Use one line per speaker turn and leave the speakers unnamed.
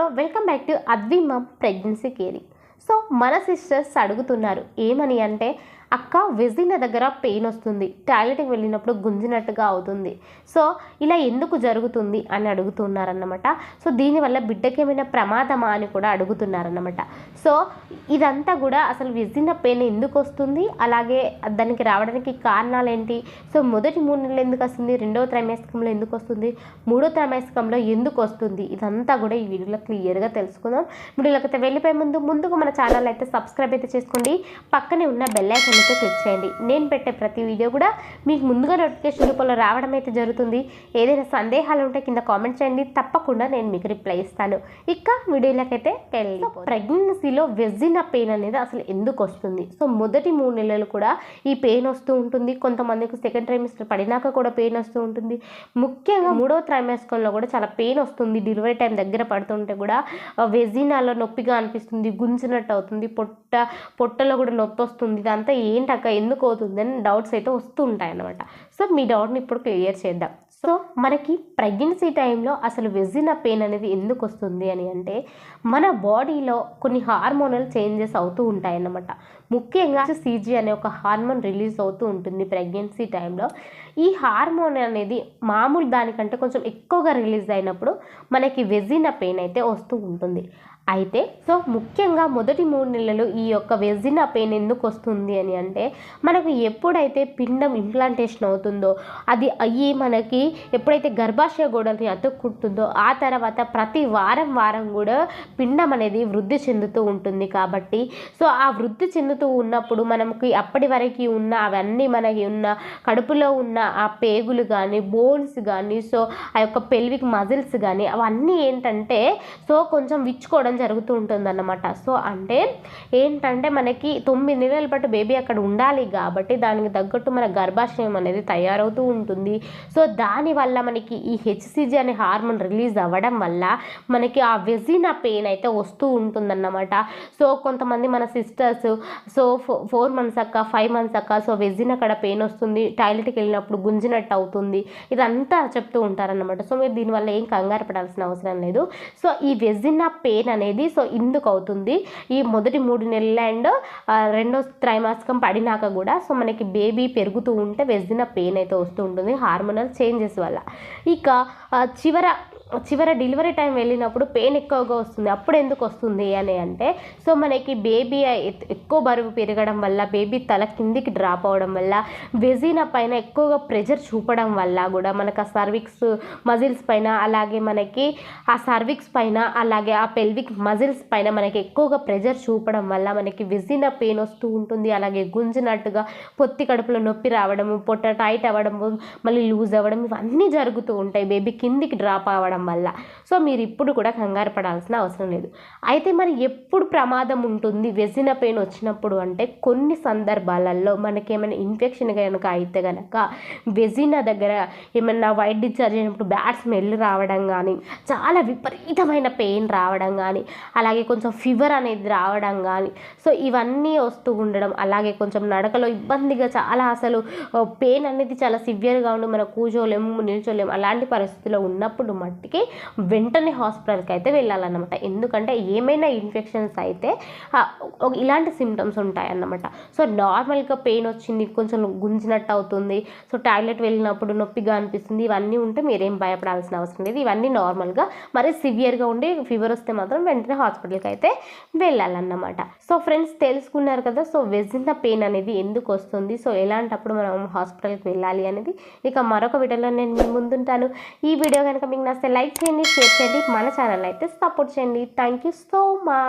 Hello welcome back to అద్విమ pregnancy caring. So మన sisters అడుగుతున్నారు ఏమని అంటే అక్క వెజిన దగ్గర పెయిన్ వస్తుంది. టాయిలెట్కి వెళ్ళినప్పుడు గుంజినట్టుగా అవుతుంది. సో ఇలా ఎందుకు జరుగుతుంది అని అడుగుతున్నారన్నమాట. సో దీనివల్ల బిడ్డకి ఏమైనా ప్రమాదమా అని కూడా అడుగుతున్నారన్నమాట. సో ఇదంతా కూడా అసలు వెజిన పెయిన్ ఎందుకు వస్తుంది? అలాగే దానికి రావడానికి కారణాలు ఏంటి సో మొదటి మూడు నెలలు ఎందుకు వస్తుంది? రెండవ త్రైమాసికంలో ఎందుకు వస్తుంది? మూడో త్రైమాసికంలో ఎందుకు వస్తుంది? ఇదంతా కూడా ఈ వీడియోలో క్లియర్గా తెలుసుకుందాం. వీడియోలోకి అయితే వెళ్ళిపోయే ముందు ముందుగా మన ఛానల్ అయితే సబ్స్క్రైబ్ అయితే చేసుకోండి. పక్కనే ఉన్న బెల్లైకన్ ఐకాన్ అయితే క్లిక్ చేయండి. నేను పెట్టే ప్రతి వీడియో కూడా మీకు ముందుగా నోటిఫికేషన్ రూపంలో రావడం అయితే జరుగుతుంది. ఏదైనా సందేహాలు ఉంటే కింద కామెంట్ చేయండి. తప్పకుండా నేను మీకు రిప్లై ఇస్తాను. ఇక వీడియోలకైతే వెళ్ళి ప్రెగ్నెన్సీలో వెజిన పెయిన్ అనేది అసలు ఎందుకు వస్తుంది? సో మొదటి మూడు నెలలు కూడా ఈ పెయిన్ వస్తూ ఉంటుంది. కొంతమందికి సెకండ్ ట్రైమిస్టర్ పడినాక కూడా పెయిన్ వస్తూ ఉంటుంది. ముఖ్యంగా మూడో త్రైమాస్కంలో కూడా చాలా పెయిన్ వస్తుంది. డెలివరీ టైం దగ్గర పడుతుంటే కూడా వెజినాలో నొప్పిగా అనిపిస్తుంది. గుంజినట్టు అవుతుంది. పొట్ట పొట్టలో కూడా నొప్పి వస్తుంది. ఇదంతా ఏంటక్క ఎందుకు అవుతుంది అని డౌట్స్ అయితే వస్తూ ఉంటాయి అన్నమాట సో మీ డౌట్ని ఇప్పుడు క్లియర్ చేద్దాం. సో మనకి ప్రెగ్నెన్సీ టైంలో అసలు వెజిన పెయిన్ అనేది ఎందుకు వస్తుంది అని అంటే మన బాడీలో కొన్ని హార్మోనల్ చేంజెస్ అవుతూ ఉంటాయన్నమాట. ముఖ్యంగా సీజీ అనే ఒక హార్మోన్ రిలీజ్ అవుతూ ఉంటుంది ప్రెగ్నెన్సీ టైంలో ఈ హార్మోన్ అనేది మామూలు దానికంటే కొంచెం ఎక్కువగా రిలీజ్ అయినప్పుడు మనకి వెజిన పెయిన్ అయితే వస్తూ ఉంటుంది. అయితే సో ముఖ్యంగా మొదటి మూడు నెలలు ఈ యొక్క వెజినా పెయిన్ ఎందుకు వస్తుంది అని అంటే మనకు ఎప్పుడైతే పిండం ఇంప్లాంటేషన్ అవుతుందో అది అయ్యి మనకి ఎప్పుడైతే గర్భాశయ గోడల్ని అతుక్కుంటుందో ఆ తర్వాత ప్రతి వారం వారం కూడా పిండం అనేది వృద్ధి చెందుతూ ఉంటుంది కాబట్టి సో ఆ వృద్ధి చెందుతూ ఉన్నప్పుడు మనకి అప్పటి వరకు ఉన్న అవన్నీ మనకి ఉన్న కడుపులో ఉన్న ఆ పేగులు కానీ బోన్స్ కానీ సో ఆ యొక్క పెల్విక్ మజిల్స్ కానీ అవన్నీ ఏంటంటే సో కొంచెం విచ్చుకోవడం జరుగుతూ ఉంటుందన్నమాట. సో అంటే ఏంటంటే మనకి తొమ్మిది నెలల పాటు బేబీ అక్కడ ఉండాలి కాబట్టి దానికి తగ్గట్టు మన గర్భాశయం అనేది తయారవుతూ ఉంటుంది. సో దానివల్ల మనకి ఈ హెచ్సిజి అనే హార్మోన్ రిలీజ్ అవ్వడం వల్ల మనకి ఆ వెజినా పెయిన్ అయితే వస్తూ ఉంటుందన్నమాట. సో కొంతమంది మన సిస్టర్స్ సో ఫోర్ మంత్స్ అక్క ఫైవ్ మంత్స్ అక్క సో వెజిన్ అక్కడ పెయిన్ వస్తుంది టాయిలెట్కి వెళ్ళినప్పుడు గుంజినట్టు అవుతుంది ఇదంతా చెప్తూ ఉంటారన్నమాట. సో మీరు దీనివల్ల ఏం కంగారు పడాల్సిన అవసరం లేదు. సో ఈ వెజినా పెయిన్ అనేది సో ఇందుకు అవుతుంది. ఈ మొదటి మూడు నెలలు అండ్ రెండో త్రైమాసికం పడినాక కూడా సో మనకి బేబీ పెరుగుతూ ఉంటే వెజిన పెయిన్ అయితే వస్తూ ఉంటుంది. హార్మోనల్ చేంజెస్ వల్ల. ఇక చివర చివర డెలివరీ టైం వెళ్ళినప్పుడు పెయిన్ ఎక్కువగా వస్తుంది. అప్పుడు ఎందుకు వస్తుంది అని అంటే సో మనకి బేబీ ఎక్కువ బరువు పెరగడం వల్ల బేబీ తల కిందికి డ్రాప్ అవడం వల్ల వెజీనా పైన ఎక్కువగా ప్రెజర్ చూపడం వల్ల కూడా మనకు ఆ సర్విక్స్ మజిల్స్ పైన అలాగే మనకి ఆ సర్విక్స్ పైన అలాగే ఆ పెల్విక్ మజిల్స్ పైన మనకి ఎక్కువగా ప్రెజర్ చూపడం వల్ల మనకి వెజీనా పెయిన్ వస్తూ ఉంటుంది. అలాగే గుంజినట్టుగా పొత్తి కడుపులో నొప్పి రావడము పొట్ట టైట్ అవ్వడము మళ్ళీ లూజ్ అవ్వడం ఇవన్నీ జరుగుతూ ఉంటాయి. బేబీ కిందికి డ్రాప్ అవ్వడం వల్ల. సో మీరు ఇప్పుడు కూడా కంగారు పడాల్సిన అవసరం లేదు. అయితే మరి ఎప్పుడు ప్రమాదం ఉంటుంది? వెజిన పెయిన్ వచ్చినప్పుడు అంటే కొన్ని సందర్భాలలో మనకేమైనా ఇన్ఫెక్షన్ కనుక అయితే కనుక వెజిన దగ్గర ఏమైనా వైట్ డిశ్చార్జ్ అయినప్పుడు బ్యాడ్ స్మెల్ రావడం కానీ చాలా విపరీతమైన పెయిన్ రావడం కానీ అలాగే కొంచెం ఫీవర్ అనేది రావడం కానీ సో ఇవన్నీ వస్తూ ఉండడం అలాగే కొంచెం నడకలో ఇబ్బందిగా చాలా అసలు పెయిన్ అనేది చాలా సివియర్గా ఉండి మనం కూర్చోలేము నిల్చోలేము అలాంటి పరిస్థితిలో ఉన్నప్పుడు మట్టి మట్టికి వెంటనే హాస్పిటల్కి అయితే వెళ్ళాలన్నమాట. ఎందుకంటే ఏమైనా ఇన్ఫెక్షన్స్ అయితే ఇలాంటి సిమ్టమ్స్ ఉంటాయి అన్నమాట సో నార్మల్గా పెయిన్ వచ్చింది కొంచెం గుంజినట్టు అవుతుంది. సో టాయిలెట్ వెళ్ళినప్పుడు నొప్పిగా అనిపిస్తుంది. ఇవన్నీ ఉంటే మీరేం భయపడాల్సిన అవసరం లేదు. ఇవన్నీ నార్మల్గా మరి సివియర్గా ఉండి ఫీవర్ వస్తే మాత్రం వెంటనే హాస్పిటల్కి అయితే వెళ్ళాలన్నమాట. సో ఫ్రెండ్స్ తెలుసుకున్నారు కదా సో వెజిన పెయిన్ అనేది ఎందుకు వస్తుంది? సో ఎలాంటప్పుడు మనం హాస్పిటల్కి వెళ్ళాలి అనేది ఇక మరొక వీడియోలో నేను మీ ముందుంటాను. ఈ వీడియో కనుక మీకు నచ్చితే లైక్ చేయండి షేర్ చేయండి మన ఛానల్ అయితే సపోర్ట్ చేయండి. Thank you so much